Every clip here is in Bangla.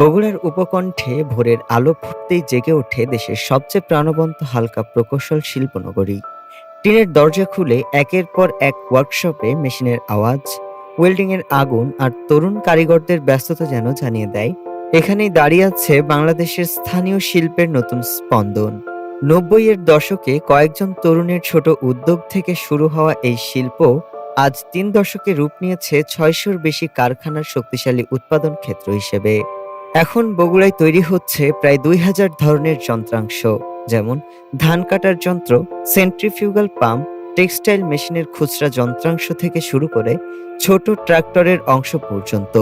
বগুড়ার উপকণ্ঠে ভোরের আলো ফুটতেই জেগে ওঠে দেশের সবচেয়ে প্রাণবন্ত হালকা প্রকৌশল শিল্পনগরী। টিনের দরজা খুলে একের পর এক ওয়ার্কশপে মেশিনের আওয়াজ ওয়েল্ডিংয়ের আগুন আর তরুণ কারিগরদের ব্যস্ততা যেন জানিয়ে দেয়। এখানেই দাঁড়িয়ে আছে বাংলাদেশের স্থানীয় শিল্পের নতুন স্পন্দন। নব্বইয়ের দশকে কয়েকজন তরুণের ছোট উদ্যোগ থেকে শুরু হওয়া এই শিল্প আজ তিন দশকে রূপ নিয়েছে ছয়শোর বেশি কারখানার শক্তিশালী উৎপাদন ক্ষেত্র হিসেবে। এখন বগুড়ায় তৈরি হচ্ছে প্রায় দুই হাজার ধরনের যন্ত্রাংশ, যেমন ধান কাটার যন্ত্র, সেন্ট্রিফিউগাল পাম্প, টেক্সটাইল মেশিনের খুচরা যন্ত্রাংশ থেকে শুরু করে ছোট ট্রাক্টরের অংশ পর্যন্ত।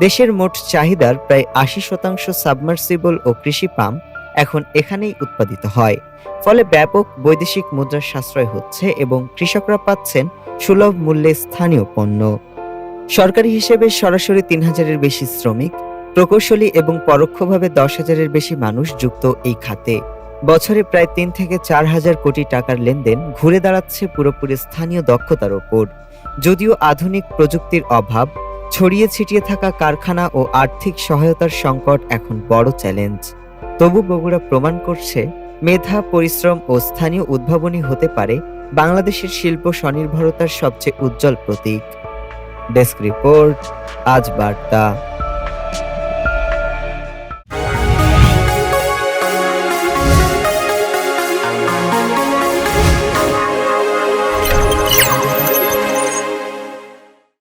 দেশের মোট চাহিদার প্রায় আশি শতাংশ সাবমার্সিবল ও কৃষি পাম্প এখন এখানেই উৎপাদিত হয়। ফলে ব্যাপক বৈদেশিক মুদ্রার সাশ্রয় হচ্ছে এবং কৃষকরা পাচ্ছেন সুলভ মূল্যে স্থানীয় পণ্য। সরকারি হিসেবে সরাসরি তিন হাজারের বেশি শ্রমিক প্রকৌশলী এবং পরোক্ষভাবে দশ হাজারের বেশি মানুষ যুক্ত এই খাতে। বছরে প্রায় তিন থেকে চার হাজার কোটি টাকার লেনদেন ঘুরে দাঁড়াচ্ছে পুরোপুরি স্থানীয় দক্ষতার ওপর। যদিও আধুনিক প্রযুক্তির অভাব, ছড়িয়ে ছিটিয়ে থাকা কারখানা ও আর্থিক সহায়তার সংকট এখন বড় চ্যালেঞ্জ। তবু বগুড়া প্রমাণ করছে, মেধা, পরিশ্রম ও স্থানীয় উদ্ভাবনী হতে পারে বাংলাদেশের শিল্প স্বনির্ভরতার সবচেয়ে উজ্জ্বল প্রতীক। ডেস্ক রিপোর্ট, আজ বার্তা।